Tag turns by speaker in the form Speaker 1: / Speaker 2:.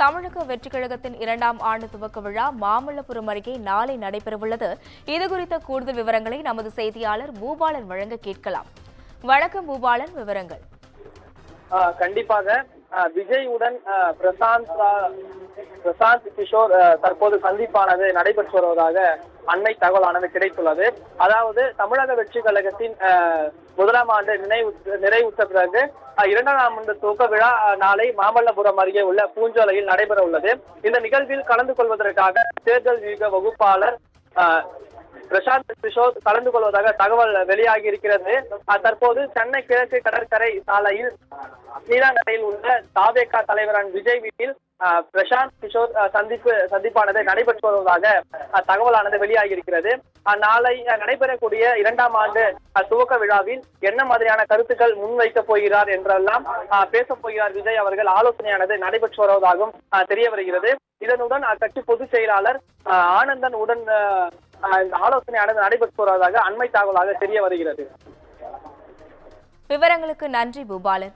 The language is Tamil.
Speaker 1: தமிழக வெற்றி கழகத்தின் இரண்டாம் ஆண்டு துவக்க விழா மாமல்லபுரம் அருகே நாளை நடைபெறவுள்ளது. இதுகுறித்த கூடுதல் விவரங்களை நமது செய்தியாளர் பூபாலன் வழங்க கேட்கலாம். வணக்கம் பூபாலன் விவரங்கள்.
Speaker 2: கண்டிப்பாக. விஜயுடன் பிரசாந்த் பிரசாந்த் கிஷோர் தற்போது சந்திப்பானது நடைபெற்று வருவதாக அண்மை தகவலானது கிடைத்துள்ளது. அதாவது தமிழக வெற்றி கழகத்தின் ஆஹ் முதலாம் ஆண்டு நினைவு நிறைவுற்ற பிறகு இரண்டாம் ஆண்டு துவக்க விழா நாளை மாமல்லபுரம் அருகே உள்ள பூஞ்சோலையில் நடைபெற உள்ளது. இந்த நிகழ்வில் கலந்து கொள்வதற்காக தேர்தல் வியூக வகுப்பாளர் ஆஹ் பிரசாந்த் கிஷோர் கலந்து கொள்வதாக தகவல் வெளியாகி இருக்கிறது. தற்போது சென்னை கிழக்கு கடற்கரை சாலையில் நீலாங்கரையில் உள்ள தாவேகா தலைவரான விஜய் வீட்டில் பிரசாந்த் கிஷோர் சந்திப்பு சந்திப்பானது நடைபெற்று வருவதாக தகவலானது வெளியாகி இருக்கிறது நாளை நடைபெறக்கூடிய இரண்டாம் ஆண்டு துவக்க விழாவில் என்ன மாதிரியான கருத்துக்கள் முன்வைக்கப் போகிறார் என்றெல்லாம் அஹ், பேசப் போகிறார் விஜய் அவர்கள். ஆலோசனையானது நடைபெற்று வருவதாகவும் அஹ், தெரிய வருகிறது இதனுடன் அக்கட்சி பொதுச் செயலாளர் அஹ், ஆனந்தன் உடன் ஆலோசனையானது நடைபெற்று வருவதாக அண்மை தகவலாக தெரிய வருகிறது
Speaker 1: விவரங்களுக்கு நன்றி பூபாலன்.